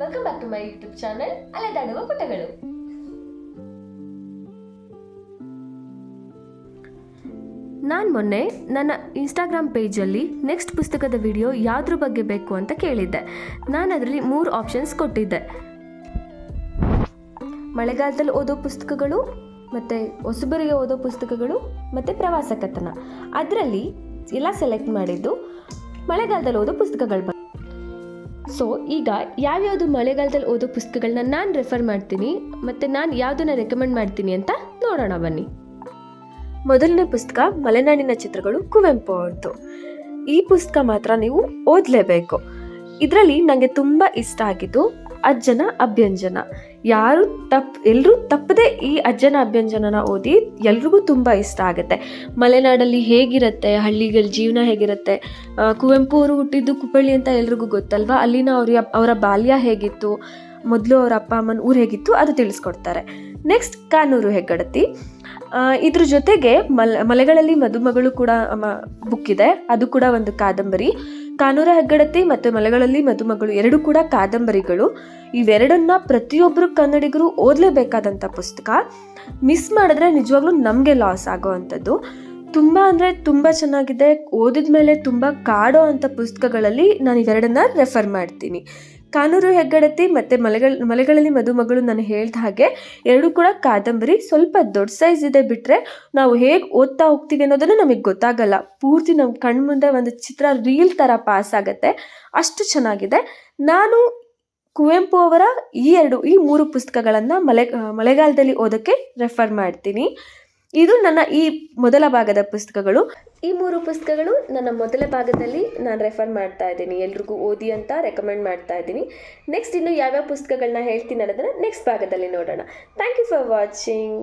Welcome back to my YouTube channel ಅಲೆದಾಡುವ ಪುಟಗಳು ನಾನು ಮೊನ್ನೆ ನನ್ನ ಇನ್ಸ್ಟಾಗ್ರಾಮ್ ಪೇಜಲ್ಲಿ ನೆಕ್ಸ್ಟ್ ಪುಸ್ತಕದ ವಿಡಿಯೋ ಯಾವುದ್ರ ಬಗ್ಗೆ ಬೇಕು ಅಂತ ಕೇಳಿದ್ದೆ. ನಾನು ಅದರಲ್ಲಿ ಮೂರು ಆಪ್ಷನ್ಸ್ ಕೊಟ್ಟಿದ್ದೆ. ಮಳೆಗಾಲದಲ್ಲಿ ಓದೋ ಪುಸ್ತಕಗಳು, ಮತ್ತು ಹೊಸಬರಿಗೆ ಓದೋ ಪುಸ್ತಕಗಳು, ಮತ್ತು ಪ್ರವಾಸ ಕಥನ. ಅದರಲ್ಲಿ ಎಲ್ಲ ಸೆಲೆಕ್ಟ್ ಮಾಡಿದ್ದು ಮಳೆಗಾಲದಲ್ಲಿ ಓದೋ ಪುಸ್ತಕಗಳ ಬಗ್ಗೆ. ಸೊ ಈಗ ಯಾವ್ಯಾವುದು ಮಳೆಗಾಲದಲ್ಲಿ ಓದೋ ಪುಸ್ತಕಗಳನ್ನ ನಾನು ರೆಫರ್ ಮಾಡ್ತೀನಿ ಮತ್ತು ನಾನು ಯಾವುದನ್ನು ರೆಕಮೆಂಡ್ ಮಾಡ್ತೀನಿ ಅಂತ ನೋಡೋಣ ಬನ್ನಿ. ಮೊದಲನೇ ಪುಸ್ತಕ ಮಲೆನಾಡಿನ ಚಿತ್ರಗಳು ಕುವೆಂಪು ಅವ್ರದ್ದು. ಈ ಪುಸ್ತಕ ಮಾತ್ರ ನೀವು ಓದಲೇಬೇಕು. ಇದರಲ್ಲಿ ನನಗೆ ತುಂಬ ಇಷ್ಟ ಆಗಿದ್ದು ಅಜ್ಜನ ಅಭ್ಯಂಜನ. ಯಾರು ತಪ್ಪು ಎಲ್ಲರೂ ತಪ್ಪದೆ ಈ ಅಜ್ಜನ ಅಭ್ಯಂಜನನ ಓದಿ ಎಲ್ರಿಗೂ ತುಂಬ ಇಷ್ಟ ಆಗುತ್ತೆ. ಮಲೆನಾಡಲ್ಲಿ ಹೇಗಿರುತ್ತೆ, ಹಳ್ಳಿಗಳ ಜೀವನ ಹೇಗಿರುತ್ತೆ ಕುವೆಂಪು ಅವರು ಹುಟ್ಟಿದ್ದು ಕುಪ್ಪಳ್ಳಿ ಅಂತ ಎಲ್ರಿಗೂ ಗೊತ್ತಲ್ವಾ? ಅಲ್ಲಿನ ಅವ್ರ ಅವರ ಬಾಲ್ಯ ಹೇಗಿತ್ತು? ಮೊದಲು ಅವರ ಅಪ್ಪ ಅಮ್ಮನ ಊರು ಹೇಗಿತ್ತು ಅದು ತಿಳಿಸ್ಕೊಡ್ತಾರೆ. ನೆಕ್ಸ್ಟ್ ಕಾನೂರು ಹೆಗ್ಗಡತಿ. ಇದ್ರ ಜೊತೆಗೆ ಮಲ್, ಮಲೆಗಳಲ್ಲಿ ಮದುಮಗಳು ಕೂಡ ಬುಕ್ ಇದೆ ಅದು ಕೂಡ ಒಂದು ಕಾದಂಬರಿ. ಕಾನೂರ ಹೆಗ್ಗಡತಿ ಮತ್ತು ಮಲೆಗಳಲ್ಲಿ ಮದುಮಗಳು ಎರಡು ಕೂಡ ಕಾದಂಬರಿಗಳು. ಇವೆರಡನ್ನ ಪ್ರತಿಯೊಬ್ಬರು ಕನ್ನಡಿಗರು ಓದಲೇಬೇಕಾದಂಥ ಪುಸ್ತಕ. ಮಿಸ್ ಮಾಡಿದ್ರೆ ನಿಜವಾಗ್ಲೂ ನಮಗೆ ಲಾಸ್ ಆಗೋ ಅಂಥದ್ದು ತುಂಬ ಅಂದರೆ ತುಂಬ ಚೆನ್ನಾಗಿದೆ. ಓದಿದ ಮೇಲೆ ತುಂಬ ಕಾಡೋ ಅಂಥ ಪುಸ್ತಕಗಳಲ್ಲಿ ನಾನು ಇವೆರಡನ್ನ ರೆಫರ್ ಮಾಡ್ತೀನಿ. ಕಾನೂರು ಹೆಗ್ಗಡತಿ ಮತ್ತು ಮಲೆಗಳ, ಮಲೆಗಳಲ್ಲಿ ಮದುಮಗಳು ನಾನು ಹೇಳ್ದ ಹಾಗೆ ಎರಡು ಕೂಡ ಕಾದಂಬರಿ ಸ್ವಲ್ಪ ದೊಡ್ಡ ಸೈಜ್ ಇದೆ ಬಿಟ್ಟರೆ ನಾವು ಹೇಗೆ ಓದ್ತಾ ಹೋಗ್ತೀವಿ ಅನ್ನೋದನ್ನು ನಮಗೆ ಗೊತ್ತಾಗಲ್ಲ. ಪೂರ್ತಿ ನಮ್ಮ ಕಣ್ಮುಂದೆ ಒಂದು ಚಿತ್ರ ರೀಲ್ ಥರ ಪಾಸ್ ಆಗುತ್ತೆ. ಅಷ್ಟು ಚೆನ್ನಾಗಿದೆ. ನಾನು ಕುವೆಂಪು ಅವರ ಈ ಎರಡು, ಈ ಮೂರು ಪುಸ್ತಕಗಳನ್ನು ಮಳೆ ಮಳೆಗಾಲದಲ್ಲಿ ಓದೋಕ್ಕೆ ರೆಫರ್ ಮಾಡ್ತೀನಿ. ಇದು ನನ್ನ ಈ ಮೊದಲ ಭಾಗದ ಪುಸ್ತಕಗಳು. ಈ ಮೂರು ಪುಸ್ತಕಗಳು ನನ್ನ ಮೊದಲ ಭಾಗದಲ್ಲಿ ನಾನು ರೆಫರ್ ಮಾಡ್ತಾ ಇದ್ದೀನಿ. ಎಲ್ರಿಗೂ ಓದಿ ಅಂತ ರೆಕಮೆಂಡ್ ಮಾಡ್ತಾ ಇದ್ದೀನಿ. ನೆಕ್ಸ್ಟ್ ಇನ್ನು ಯಾವ್ಯಾವ ಪುಸ್ತಕಗಳನ್ನ ಹೇಳ್ತೀನಿ ಅನ್ನೋದನ್ನು ನೆಕ್ಸ್ಟ್ ಭಾಗದಲ್ಲಿ ನೋಡೋಣ. Thank you for watching